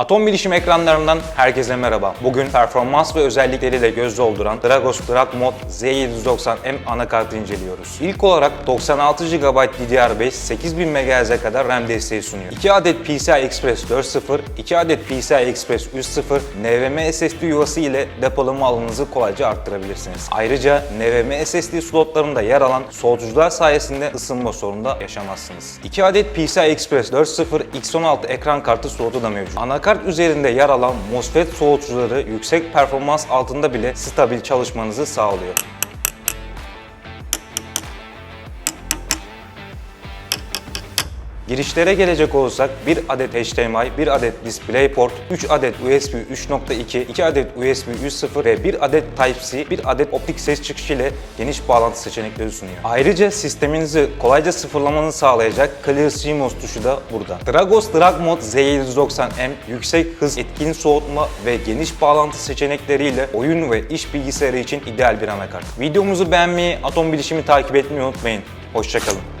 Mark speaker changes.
Speaker 1: Atom bilişim ekranlarından herkese merhaba. Bugün performans ve özellikleriyle göz dolduran Dragos Dragmod Z790M anakartı inceliyoruz. İlk olarak 96 GB DDR5 8000 MHz'e kadar RAM desteği sunuyor. 2 adet PCI Express 4.0, 2 adet PCI Express 3.0, NVMe SSD yuvası ile depolama alanınızı kolayca arttırabilirsiniz. Ayrıca NVMe SSD slotlarında yer alan soğutucular sayesinde ısınma sorunu da yaşamazsınız. 2 adet PCI Express 4.0 X16 ekran kartı slotu da mevcut. Anakart üzerinde yer alan MOSFET soğutucuları yüksek performans altında bile stabil çalışmanızı sağlıyor. Girişlere gelecek olursak 1 adet HDMI, 1 adet DisplayPort, 3 adet USB 3.2, 2 adet USB 3.0 ve 1 adet Type-C, 1 adet optik ses çıkışı ile geniş bağlantı seçenekleri sunuyor. Ayrıca sisteminizi kolayca sıfırlamanızı sağlayacak Clear CMOS tuşu da burada. Dragos Dragmod Z790M yüksek hız, etkin soğutma ve geniş bağlantı seçenekleriyle oyun ve iş bilgisayarı için ideal bir anakart. Videomuzu beğenmeyi, Atom Bilişimi takip etmeyi unutmayın. Hoşçakalın.